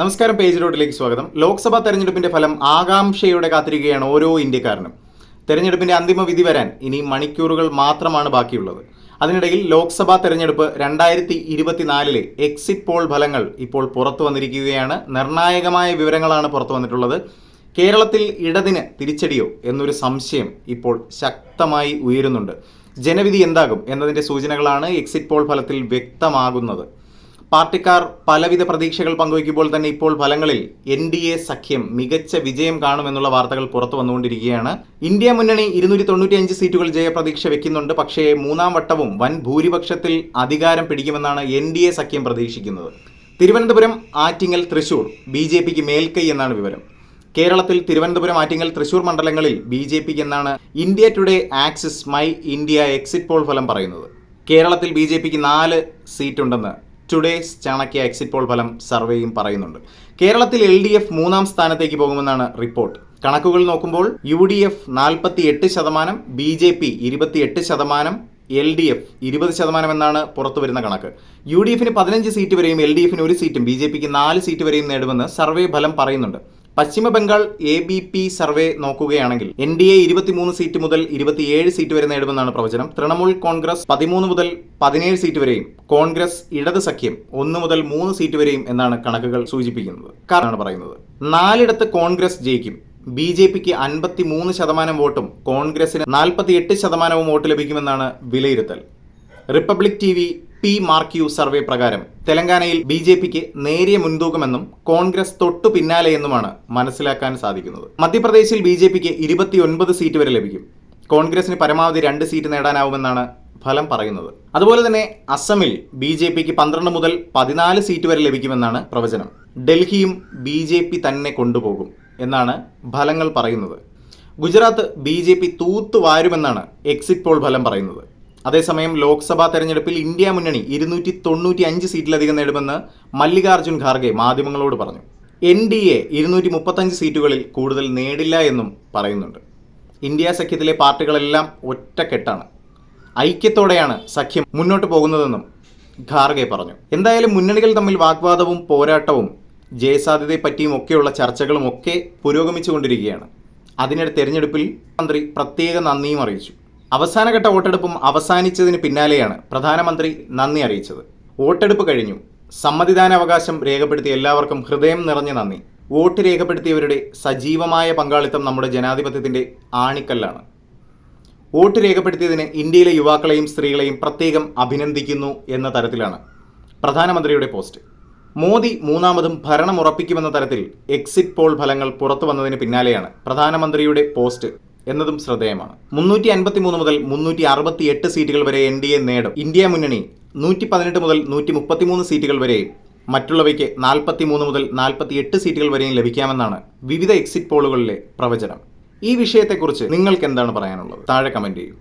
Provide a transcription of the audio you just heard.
നമസ്കാരം പേജ് റോഡിലേക്ക് സ്വാഗതം. ലോക്സഭാ തെരഞ്ഞെടുപ്പിന്റെ ഫലം ആകാംക്ഷയോടെ കാത്തിരിക്കുകയാണ് ഓരോ ഇന്ത്യക്കാരനും. തെരഞ്ഞെടുപ്പിന്റെ അന്തിമ വിധി വരാൻ ഇനി മണിക്കൂറുകൾ മാത്രമാണ് ബാക്കിയുള്ളത്. അതിനിടയിൽ ലോക്സഭാ തെരഞ്ഞെടുപ്പ് രണ്ടായിരത്തി ഇരുപത്തിനാലിലെ എക്സിറ്റ് പോൾ ഫലങ്ങൾ ഇപ്പോൾ പുറത്തു വന്നിരിക്കുകയാണ്. നിർണായകമായ വിവരങ്ങളാണ് പുറത്തു വന്നിട്ടുള്ളത്. കേരളത്തിൽ ഇടതിന് തിരിച്ചടിയോ എന്നൊരു സംശയം ഇപ്പോൾ ശക്തമായി ഉയരുന്നുണ്ട്. ജനവിധി എന്താകും എന്നതിന്റെ സൂചനകളാണ് എക്സിറ്റ് പോൾ ഫലത്തിൽ വ്യക്തമാകുന്നത്. പാർട്ടിക്കാർ പലവിധ പ്രതീക്ഷകൾ പങ്കുവയ്ക്കുമ്പോൾ തന്നെ ഇപ്പോൾ ഫലങ്ങളിൽ എൻ ഡി എ സഖ്യം മികച്ച വിജയം കാണുമെന്നുള്ള വാർത്തകൾ പുറത്തു വന്നുകൊണ്ടിരിക്കുകയാണ്. ഇന്ത്യ മുന്നണി ഇരുന്നൂറ്റി തൊണ്ണൂറ്റിയഞ്ച് സീറ്റുകൾ ജയപ്രതീക്ഷ വെക്കുന്നുണ്ട്. പക്ഷേ മൂന്നാം വട്ടവും വൻ ഭൂരിപക്ഷത്തിൽ അധികാരം പിടിക്കുമെന്നാണ് എൻ ഡി എ സഖ്യം പ്രതീക്ഷിക്കുന്നത്. തിരുവനന്തപുരം ആറ്റിങ്ങൽ തൃശൂർ ബി ജെ പിക്ക് മേൽക്കൈ എന്നാണ് വിവരം. കേരളത്തിൽ തിരുവനന്തപുരം ആറ്റിങ്ങൽ തൃശൂർ മണ്ഡലങ്ങളിൽ ബി ജെ പിക്ക് എന്നാണ് India Today Axis My India exit poll ഫലം പറയുന്നത്. കേരളത്തിൽ ബി ജെ പിക്ക് നാല് സീറ്റുണ്ടെന്ന് ടുഡേസ് ചാണക്യ എക്സിറ്റ് പോൾ ഫലം സർവേയും പറയുന്നുണ്ട്. കേരളത്തിൽ എൽ ഡി എഫ് മൂന്നാം സ്ഥാനത്തേക്ക് പോകുമെന്നാണ് റിപ്പോർട്ട് കണക്കുകൾ നോക്കുമ്പോൾ യു ഡി എഫ് നാൽപ്പത്തി എട്ട് ശതമാനം ബി ജെ പി ഇരുപത്തിയെട്ട് ശതമാനം എൽ ഡി എഫ് ഇരുപത് ശതമാനം എന്നാണ് പുറത്തു വരുന്ന കണക്ക് യു ഡി എഫിന് പതിനഞ്ച് സീറ്റ് വരെയും എൽ ഡി എഫിന് ഒരു സീറ്റും ബി ജെ പിക്ക് നാല് സീറ്റ് വരെയും നേടുമെന്ന് സർവേ ഫലം പറയുന്നുണ്ട്. Paschim Bengal A B P survey നോക്കുകയാണെങ്കിൽ എൻ ഡി എ ഇരുപത്തിമൂന്ന് സീറ്റ് മുതൽ ഇരുപത്തിയേഴ് സീറ്റ് വരെ നേടുമെന്നാണ് പ്രവചനം. തൃണമൂൽ കോൺഗ്രസ് പതിമൂന്ന് മുതൽ പതിനേഴ് സീറ്റ് വരെയും കോൺഗ്രസ് ഇടത് സഖ്യം ഒന്ന് മുതൽ മൂന്ന് സീറ്റ് വരെയും എന്നാണ് കണക്കുകൾ സൂചിപ്പിക്കുന്നത്. കാരണമാണ് പറയുന്നത്. നാലിടത്ത് കോൺഗ്രസ് ജയിക്കും. ബി ജെ പിക്ക് അൻപത്തി മൂന്ന് ശതമാനം വോട്ടും കോൺഗ്രസിന് നാൽപ്പത്തി എട്ട് ശതമാനവും വോട്ട് ലഭിക്കുമെന്നാണ് വിലയിരുത്തൽ. Republic T V P Marq survey പ്രകാരം തെലങ്കാനയിൽ ബി ജെ പിക്ക് നേരിയ മുൻതൂക്കമെന്നും കോൺഗ്രസ് തൊട്ടു പിന്നാലെയെന്നുമാണ് മനസ്സിലാക്കാൻ സാധിക്കുന്നത്. മധ്യപ്രദേശിൽ ബി ജെ പിക്ക് ഇരുപത്തിയൊൻപത് സീറ്റ് വരെ ലഭിക്കും. കോൺഗ്രസിന് പരമാവധി രണ്ട് സീറ്റ് നേടാനാവുമെന്നാണ് ഫലം പറയുന്നത്. അതുപോലെ തന്നെ അസമിൽ ബി ജെ പിക്ക് പന്ത്രണ്ട് മുതൽ പതിനാല് സീറ്റ് വരെ ലഭിക്കുമെന്നാണ് പ്രവചനം. ഡൽഹിയും ബി ജെ പി തന്നെ കൊണ്ടുപോകും എന്നാണ് ഫലങ്ങൾ പറയുന്നത്. ഗുജറാത്ത് ബി ജെ പി തൂത്തുവാരുമെന്നാണ് എക്സിറ്റ് പോൾ ഫലം പറയുന്നത്. അതേസമയം ലോക്സഭാ തെരഞ്ഞെടുപ്പിൽ ഇന്ത്യ മുന്നണി ഇരുന്നൂറ്റി തൊണ്ണൂറ്റി അഞ്ച് സീറ്റിലധികം നേടുമെന്ന് മല്ലികാർജുൻ ഖാർഗെ മാധ്യമങ്ങളോട് പറഞ്ഞു. എൻ ഡി എ ഇരുന്നൂറ്റി മുപ്പത്തഞ്ച് സീറ്റുകളിൽ കൂടുതൽ നേടില്ല എന്നും പറയുന്നുണ്ട്. ഇന്ത്യ സഖ്യത്തിലെ പാർട്ടികളെല്ലാം ഒറ്റക്കെട്ടാണ്. ഐക്യത്തോടെയാണ് സഖ്യം മുന്നോട്ട് പോകുന്നതെന്നും ഖാർഗെ പറഞ്ഞു. എന്തായാലും മുന്നണികൾ തമ്മിൽ വാഗ്വാദവും പോരാട്ടവും ജയസാധ്യതയെ പറ്റിയും ഒക്കെയുള്ള ചർച്ചകളും ഒക്കെ പുരോഗമിച്ചുകൊണ്ടിരിക്കുകയാണ്. അതിനിടെ തെരഞ്ഞെടുപ്പിൽ മന്ത്രി പ്രത്യേക നന്ദിയും അറിയിച്ചു. അവസാനഘട്ട വോട്ടെടുപ്പും അവസാനിച്ചതിന് പിന്നാലെയാണ് പ്രധാനമന്ത്രി നന്ദി അറിയിച്ചത്. വോട്ടെടുപ്പ് കഴിഞ്ഞു. സമ്മതിദാനാവകാശം രേഖപ്പെടുത്തിയ എല്ലാവർക്കും ഹൃദയം നിറഞ്ഞ നന്ദി. വോട്ട് രേഖപ്പെടുത്തിയവരുടെ സജീവമായ പങ്കാളിത്തം നമ്മുടെ ജനാധിപത്യത്തിന്റെ ആണിക്കല്ലാണ്. വോട്ട് രേഖപ്പെടുത്തിയതിന് ഇന്ത്യയിലെ യുവാക്കളെയും സ്ത്രീകളെയും പ്രത്യേകം അഭിനന്ദിക്കുന്നു എന്ന തരത്തിലാണ് പ്രധാനമന്ത്രിയുടെ പോസ്റ്റ്. മോദി മൂന്നാമതും ഭരണം ഉറപ്പിക്കുമെന്ന തരത്തിൽ എക്സിറ്റ് പോൾ ഫലങ്ങൾ പുറത്തു വന്നതിന് പിന്നാലെയാണ് പ്രധാനമന്ത്രിയുടെ പോസ്റ്റ്. എന്നതും ശ്രദ്ധേയമാണ്. മുന്നൂറ്റി അൻപത്തി മൂന്ന് മുതൽ മുന്നൂറ്റി അറുപത്തി എട്ട് സീറ്റുകൾ വരെ എൻ ഡി എ നേടും. ഇന്ത്യ മുന്നണി നൂറ്റി പതിനെട്ട് മുതൽ നൂറ്റി മുപ്പത്തി മൂന്ന് സീറ്റുകൾ വരെയും മറ്റുള്ളവയ്ക്ക് നാൽപ്പത്തി മൂന്ന് മുതൽ നാൽപ്പത്തി എട്ട് സീറ്റുകൾ വരെയും ലഭിക്കാമെന്നാണ് വിവിധ എക്സിറ്റ് പോളുകളിലെ പ്രവചനം. ഈ വിഷയത്തെക്കുറിച്ച് നിങ്ങൾക്ക് എന്താണ് പറയാനുള്ളത്? താഴെ കമന്റ് ചെയ്യൂ.